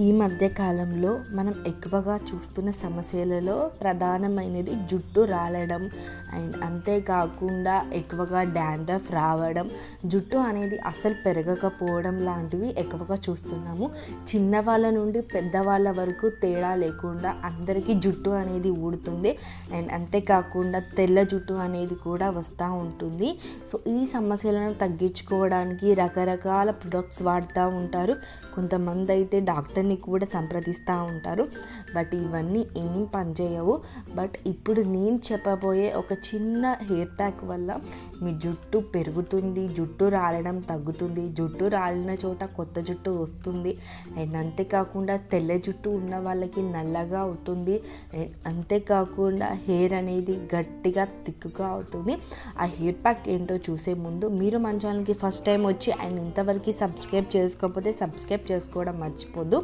ఈ మధ్య కాలంలో మనం ఎక్కువగా చూస్తున్న సమస్యలలో ప్రధానమైనది జుట్టు రాలడం అండ్ అంతేకాకుండా ఎక్కువగా డాండ్రఫ్ రావడం. జుట్టు అనేది అసలు పెరగకపోవడం లాంటివి ఎక్కువగా చూస్తున్నాము. చిన్నవాళ్ళ నుండి పెద్దవాళ్ళ వరకు తేడా లేకుండా అందరికీ జుట్టు అనేది ఊడుతుంది. అండ్ అంతేకాకుండా తెల్ల జుట్టు అనేది కూడా వస్తూ ఉంటుంది. సో ఈ సమస్యలను తగ్గించుకోవడానికి రకరకాల ప్రొడక్ట్స్ వాడుతూ ఉంటారు. కొంతమంది అయితే డాక్టర్ వాళ్ళని కూడా సంప్రదిస్తూ ఉంటారు. బట్ ఇవన్నీ ఏం పనిచేయవు బట్ ఇప్పుడు నేను చెప్పబోయే ఒక చిన్న హెయిర్ ప్యాక్ వల్ల మీ జుట్టు పెరుగుతుంది జుట్టు రాలడం తగ్గుతుంది జుట్టు రాలిన చోట కొత్త జుట్టు వస్తుంది. అండ్ అంతేకాకుండా తెల్ల జుట్టు ఉన్న వాళ్ళకి నల్లగా అవుతుంది. అండ్ అంతేకాకుండా హెయిర్ అనేది గట్టిగా తిక్కుగా అవుతుంది. ఆ హెయిర్ ప్యాక్ ఏంటో చూసే ముందు మీరు మన ఛానల్కి ఫస్ట్ టైం వచ్చి అండ్ ఇంతవరకు సబ్స్క్రైబ్ చేసుకోకపోతే సబ్స్క్రైబ్ చేసుకోవడం మర్చిపోదు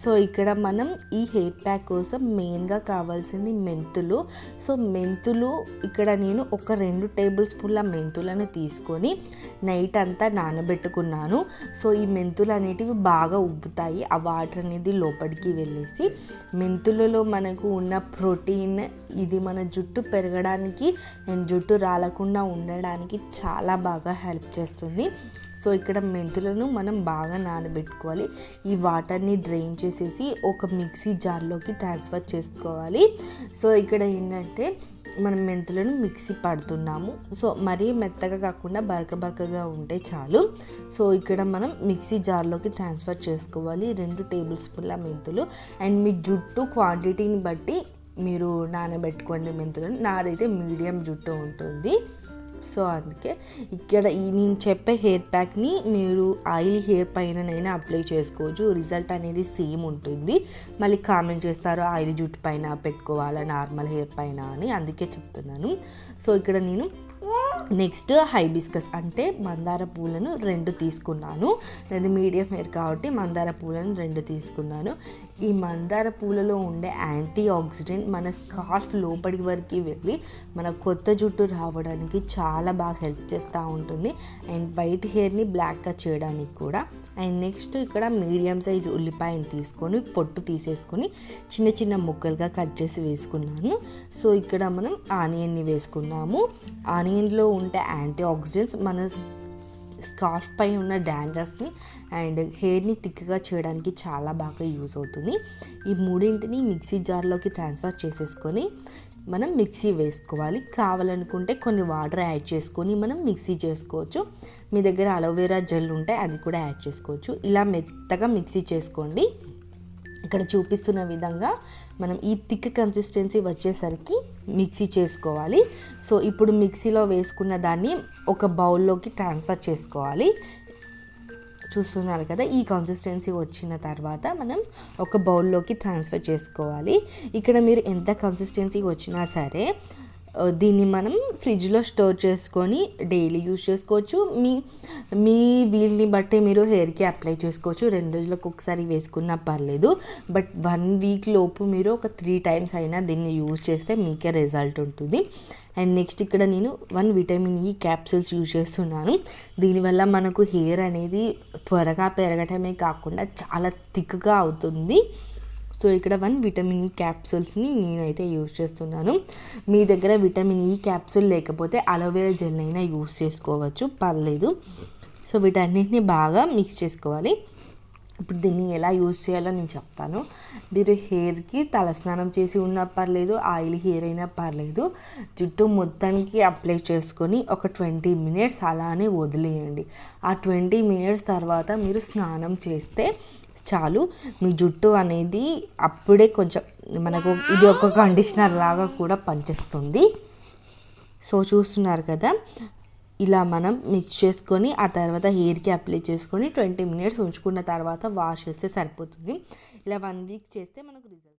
సో ఇక్కడ మనం ఈ హెయిర్ ప్యాక్ కోసం మెయిన్గా కావాల్సింది మెంతులు. సో మెంతులు ఇక్కడ నేను ఒక రెండు టేబుల్ స్పూన్ల మెంతులను తీసుకొని నైట్ అంతా నానబెట్టుకున్నాను. సో ఈ మెంతులు అనేటివి బాగా ఉబ్బుతాయి. ఆ వాటర్ అనేది లోపలికి వెళ్ళేసి మెంతులలో మనకు ఉన్న ప్రోటీన్ ఇది మన జుట్టు పెరగడానికి అండ్ జుట్టు రాలకుండా ఉండడానికి చాలా బాగా హెల్ప్ చేస్తుంది. సో ఇక్కడ మెంతులను మనం బాగా నానబెట్టుకోవాలి. ఈ వాటర్ని డ్రైన్ చేసేసి ఒక మిక్సీ జార్లోకి ట్రాన్స్ఫర్ చేసుకోవాలి. సో ఇక్కడ ఏంటంటే మనం మెంతులను మిక్సీ పడుతున్నాము. సో మరీ మెత్తగా కాకుండా బరక బరకగా ఉంటే చాలు. సో ఇక్కడ మనం మిక్సీ జార్లోకి ట్రాన్స్ఫర్ చేసుకోవాలి. రెండు టేబుల్ స్పూన్ల మెంతులు. అండ్ మీ జుట్టు క్వాంటిటీని బట్టి మీరు నానబెట్టుకోండి మెంతులను. నాదైతే మీడియం జుట్టు ఉంటుంది. సో అందుకే ఇక్కడ ఈ నేను చెప్పే హెయిర్ ప్యాక్ని మీరు ఆయిల్ హెయిర్ పైననైనా అప్లై చేసుకోవచ్చు. రిజల్ట్ అనేది సేమ్ ఉంటుంది. మళ్ళీ కామెంట్ చేస్తారు ఆయిల్ జుట్టు పైన పెట్టుకోవాలా నార్మల్ హెయిర్ పైన అని అందుకే చెప్తున్నాను. సో ఇక్కడ నేను నెక్స్ట్ హైబిస్కస్ అంటే మందార పూలను రెండు తీసుకున్నాను. అది మీడియం హెయిర్ కాబట్టి మందార పూలను రెండు తీసుకున్నాను. ఈ మందార పూలలో ఉండే యాంటీ ఆక్సిడెంట్ మన స్కార్ఫ్ లోపలి వరకు వెళ్ళి మన కొత్త జుట్టు రావడానికి చాలా బాగా హెల్ప్ చేస్తూ ఉంటుంది. అండ్ వైట్ హెయిర్ని బ్లాక్గా చేయడానికి కూడా. అండ్ నెక్స్ట్ ఇక్కడ మీడియం సైజ్ ఉల్లిపాయని తీసుకొని పొట్టు తీసేసుకొని చిన్న చిన్న ముక్కలుగా కట్ చేసి వేసుకున్నాను. సో ఇక్కడ మనం ఆనియన్ని వేసుకున్నాము. ఆనియన్లో ఉండే యాంటీ ఆక్సిడెంట్స్ మన స్కార్ఫ్ పై ఉన్న డాండ్రఫ్ని అండ్ హెయిర్ని థిక్గా చేయడానికి చాలా బాగా యూజ్ అవుతుంది. ఈ మూడింటిని మిక్సీ జార్లోకి ట్రాన్స్ఫర్ చేసేసుకొని మనం మిక్సీ వేసుకోవాలి. కావాలనుకుంటే కొన్ని వాటర్ యాడ్ చేసుకొని మనం మిక్సీ చేసుకోవచ్చు. మీ దగ్గర అలోవెరా జెల్ ఉంటే అది కూడా యాడ్ చేసుకోవచ్చు. ఇలా మెత్తగా మిక్సీ చేసుకోండి. ఇక్కడ చూపిస్తున్న విధంగా మనం ఈ థిక్ కన్సిస్టెన్సీ వచ్చేసరికి మిక్సీ చేసుకోవాలి. సో ఇప్పుడు మిక్సీలో వేసుకున్న దాన్ని ఒక బౌల్లోకి ట్రాన్స్ఫర్ చేసుకోవాలి. చూస్తున్నారు కదా ఈ కన్సిస్టెన్సీ వచ్చిన తర్వాత మనం ఒక బౌల్లోకి ట్రాన్స్ఫర్ చేసుకోవాలి. ఇక్కడ మీరు ఎంత కన్సిస్టెన్సీ వచ్చినా సరే దీన్ని మనం ఫ్రిడ్జ్లో స్టోర్ చేసుకొని డైలీ యూజ్ చేసుకోవచ్చు. మీ మీ వీల్ని బట్టి మీరు హెయిర్కి అప్లై చేసుకోవచ్చు. రెండు రోజులకు ఒకసారి వేసుకున్నా పర్లేదు. బట్ వన్ వీక్ లోపు మీరు ఒక త్రీ టైమ్స్ అయినా దీన్ని యూజ్ చేస్తే మీకే రిజల్ట్ ఉంటుంది. అండ్ నెక్స్ట్ ఇక్కడ నేను one vitamin E capsules use చేస్తున్నాను. దీనివల్ల మనకు హెయిర్ అనేది త్వరగా పెరగటమే కాకుండా చాలా థిక్గా అవుతుంది. సో ఇక్కడ వన్ విటమిన్ ఈ క్యాప్సూల్స్ని నేనైతే యూజ్ చేస్తున్నాను. మీ దగ్గర విటమిన్ ఈ క్యాప్సూల్ లేకపోతే అలోవెరా జెల్ అయినా యూజ్ చేసుకోవచ్చు. పర్లేదు. సో వీటన్నిటిని బాగా మిక్స్ చేసుకోవాలి. ఇప్పుడు దీన్ని ఎలా యూజ్ చేయాలో నేను చెప్తాను. మీరు హెయిర్కి తలస్నానం చేసి ఉన్నా పర్లేదు ఆయిల్ హెయిర్ అయినా పర్లేదు జుట్టు మొత్తానికి అప్లై చేసుకొని ఒక ట్వంటీ మినిట్స్ అలానే వదిలేయండి. ఆ ట్వంటీ మినిట్స్ తర్వాత మీరు స్నానం చేస్తే చాలు. మీ జుట్టు అనేది అప్పుడే కొంచెం మనకు ఇది ఒక కండిషనర్ లాగా కూడా పనిచేస్తుంది. సో చూస్తున్నారు కదా. ఇలా మనం మిక్స్ చేసుకొని ఆ తర్వాత హెయిర్కి అప్లై చేసుకొని ట్వంటీ మినిట్స్ ఉంచుకున్న తర్వాత వాష్ చేస్తే సరిపోతుంది. ఇలా వన్ వీక్ చేస్తే మనకు రిజల్ట్